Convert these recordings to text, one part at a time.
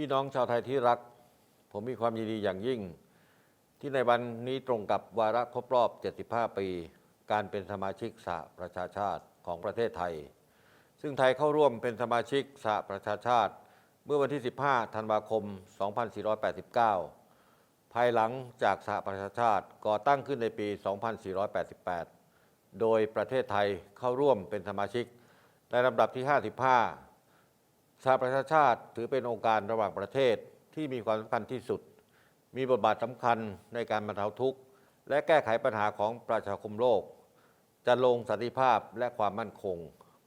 พี่น้องชาวไทยที่รัก ผมมีความยินดีอย่างยิ่ง ที่ในวันนี้ตรงกับวาระครบรอบ 75 ปี การเป็นสมาชิกสหประชาชาติของประเทศไทย ซึ่งไทยเข้าร่วมเป็นสมาชิกสหประชาชาติ เมื่อวันที่ 15 ธันวาคม 2489 ภายหลังจากสหประชาชาติก่อตั้งขึ้นในปี 2488 โดยประเทศไทยเข้าร่วมเป็นสมาชิกในลำดับที่ 55 สหประชาชาติถือเป็นองค์การระหว่างประเทศที่มีความสำคัญที่สุด มีบทบาทสำคัญในการบรรเทาทุกข์ และแก้ไขปัญหาของประชาคมโลก จะลงสันติภาพและความมั่นคง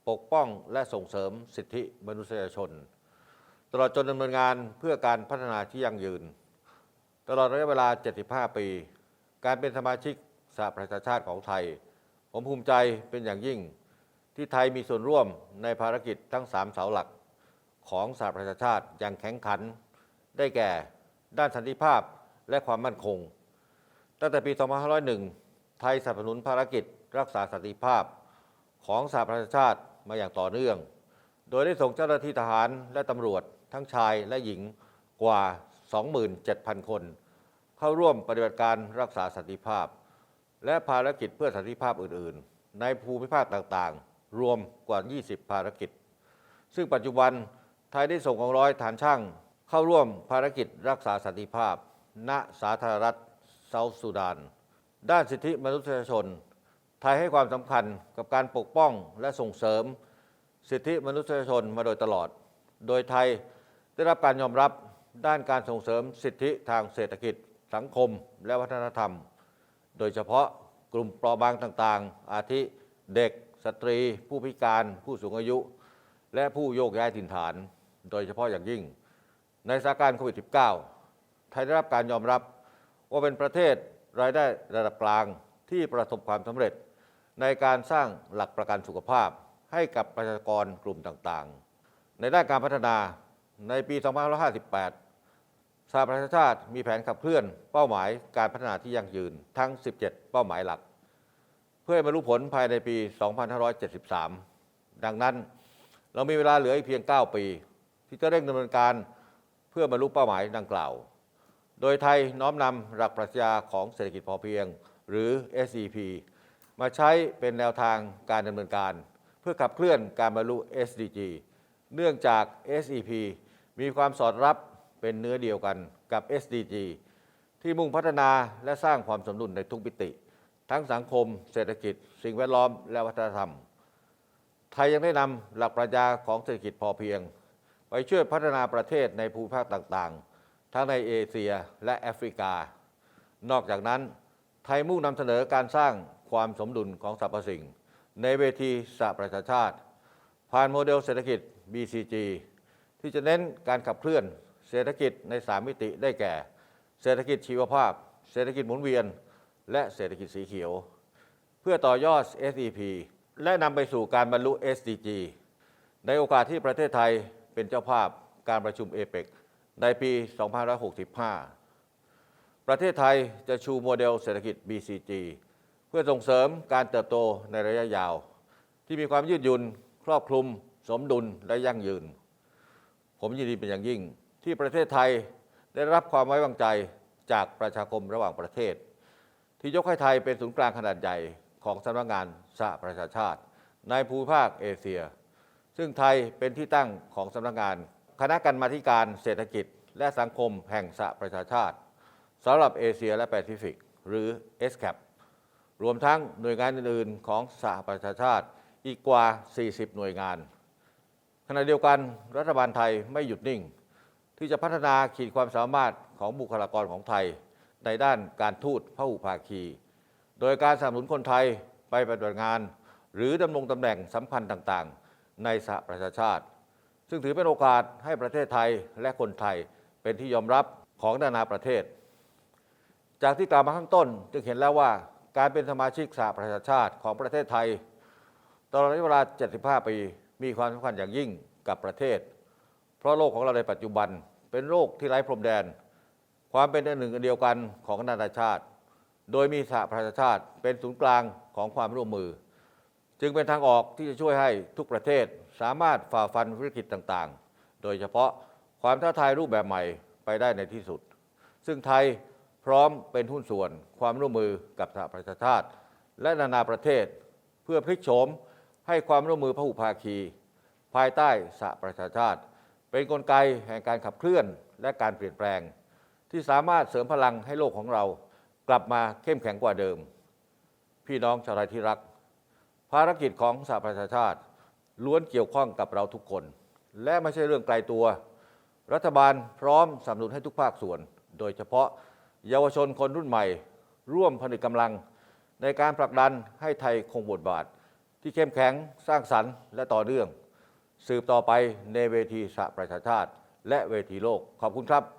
ปกป้องและส่งเสริมสิทธิมนุษยชน ตลอดจนดำเนินงานเพื่อการพัฒนาที่ยั่งยืน ตลอดระยะเวลา 75 ปี การเป็นสมาชิกสหประชาชาติของไทย ผมภูมิใจเป็นอย่างยิ่ง ที่ไทยมีส่วนร่วมในภารกิจทั้ง 3 เสาหลัก ของสหประชาชาติอย่างแข็งขัน ได้แก่ด้านสันติภาพและความมั่นคง ตั้งแต่ปี 2501 ไทยสนับสนุนภารกิจรักษาสันติภาพของสหประชาชาติมาอย่างต่อเนื่อง โดยได้ส่งเจ้าหน้าที่ทหารและตำรวจทั้งชายและหญิงกว่า 27,000 คน เข้าร่วมปฏิบัติการรักษาสันติภาพ และภารกิจเพื่อสันติภาพอื่น ๆ ในภูมิภาคต่างๆ รวมกว่า 20 ภารกิจ ซึ่งปัจจุบัน ไทยได้ส่งกองร้อยฐานช่างเข้าร่วมภารกิจรักษาสันติภาพ ณสาธารณรัฐเซาท์สุดาน ด้านสิทธิมนุษยชน ไทยให้ความสำคัญกับการปกป้องและส่งเสริม สิทธิมนุษยชนมาโดยตลอด โดยไทยได้รับการยอมรับด้านการส่งเสริมสิทธิทางเศรษฐกิจ สังคม และวัฒนธรรม โดยเฉพาะกลุ่มเปราะบางต่างๆ อาทิเด็ก สตรี ผู้พิการ ผู้สูงอายุ และผู้โยกย้ายถิ่นฐาน โดยเฉพาะอย่างยิ่ง ในสถานการณ์โควิด -19 ไทยได้รับการยอมรับว่าเป็นประเทศรายได้ระดับกลางที่ประสบความสำเร็จ ในการสร้างหลักประกันสุขภาพ ให้กับประชากรกลุ่มต่างๆ ในด้านการพัฒนาในปี 2558 สหประชาชาติมีแผนขับเคลื่อนเป้าหมายการพัฒนาที่ยั่งยืนทั้ง 17 เป้าหมายหลัก เพื่อให้บรรลุผลภายในปี 2573 ดังนั้น เรามีเวลาเหลืออีกเพียง 9 ปี ที่จะเร่งดำเนินการเพื่อบรรลุเป้าหมายดังกล่าว โดยไทยน้อมนำหลักปรัชญาของเศรษฐกิจพอเพียง หรือ SEP มาใช้เป็นแนวทางการดำเนินการ เพื่อขับเคลื่อนการบรรลุ SDG เนื่องจาก SEP มีความสอดรับเป็นเนื้อเดียวกันกับ SDG ที่มุ่งพัฒนาและสร้างความสมดุลในทุกมิติ ทั้งสังคม เศรษฐกิจ สิ่งแวดล้อมและวัฒนธรรม ไทยยังได้นำหลักปรัชญาของเศรษฐกิจพอเพียง ไปช่วยพัฒนาประเทศในภูมิภาคต่างๆ ทั้งในเอเชียและแอฟริกา นอกจากนั้น ไทยมุ่งนำเสนอการสร้างความสมดุลของสรรพสิ่ง ในเวทีสหประชาชาติ ผ่านโมเดลเศรษฐกิจ BCG ที่จะเน้นการขับเคลื่อนเศรษฐกิจใน 3 มิติได้แก่ เศรษฐกิจชีวภาพ เศรษฐกิจหมุนเวียน และเศรษฐกิจสีเขียว เพื่อต่อยอด SEP และนำไปสู่การบรรลุ SDG ในโอกาสที่ประเทศไทย เป็นเจ้าภาพการประชุมเอเปกในปี 2565 ประเทศไทยจะชูโมเดลเศรษฐกิจ BCG เพื่อส่งเสริมการเติบโตในระยะยาว ที่มีความยืดหยุ่นครอบคลุม สมดุลและยั่งยืน ผมยินดีเป็นอย่างยิ่งที่ประเทศไทยได้รับความไว้วางใจจากประชาคมระหว่างประเทศ ที่ยกให้ไทยเป็นศูนย์กลางขนาดใหญ่ของสำนักงานสหประชาชาติ ในภูมิภาคเอเชีย ซึ่งไทยเป็นที่ตั้งของสำนักงาน คณะกรรมาธิการเศรษฐกิจ และสังคมแห่งสหประชาชาติสำหรับเอเชียและแปซิฟิก หรือ SCAP รวมทั้งหน่วยงานอื่น ๆ ของสหประชาชาติอีกกว่า 40 หน่วยงาน ขณะเดียวกันรัฐบาลไทยไม่หยุดนิ่ง ที่จะพัฒนาขีดความสามารถของบุคลากรของไทย ในด้านการทูตพหุภาคี โดยการสนับสนุนคนไทยไปปฏิบัติงาน หรือดำรงตำแหน่งสำคัญต่าง ๆ ในสหประชาชาติ ซึ่งถือเป็นโอกาสให้ประเทศไทยและคนไทยเป็นที่ยอมรับของนานาประเทศ จากที่กล่าวมาข้างต้นจึงเห็นแล้วว่าการเป็นสมาชิกสหประชาชาติของประเทศไทย ตลอดระยะเวลา 75 ปี มีความสำคัญอย่างยิ่งกับประเทศ เพราะโลกของเราในปัจจุบันเป็นโลกที่ไร้พรมแดน ความเป็นอันหนึ่งอันเดียวกันของนานาชาติ โดยมีสหประชาชาติเป็นศูนย์กลางของความร่วมมือ จึงเป็นทางออกที่จะช่วยให้ทุกประเทศสามารถฝ่าฟันวิกฤตต่างๆ โดยเฉพาะความท้าทายรูปแบบใหม่ไปได้ในที่สุด ซึ่งไทยพร้อมเป็นหุ้นส่วนความร่วมมือกับสหประชาชาติ และนานาประเทศ เพื่อพลิกโฉมให้ความร่วมมือพหุภาคี ภายใต้สหประชาชาติ เป็นนกลไกแห่งการขับเคลื่อนและการเปลี่ยนแปลง ที่สามารถเสริมพลังให้โลกของเรา กลับมาเข้มแข็งกว่าเดิม พี่น้องชาวไทยที่รัก ภารกิจของสหประชาชาติ ล้วนเกี่ยวข้องกับเราทุกคน และไม่ใช่เรื่องไกลตัว รัฐบาลพร้อมสนับสนุนให้ทุกภาคส่วน โดยเฉพาะเยาวชนคนรุ่นใหม่ ร่วมผนึกกำลัง ในการผลักดันให้ไทยคงบทบาท ที่เข้มแข็งสร้างสรรค์และต่อเนื่อง สืบต่อไปในเวทีสหประชาชาติ และเวทีโลกขอบคุณครับ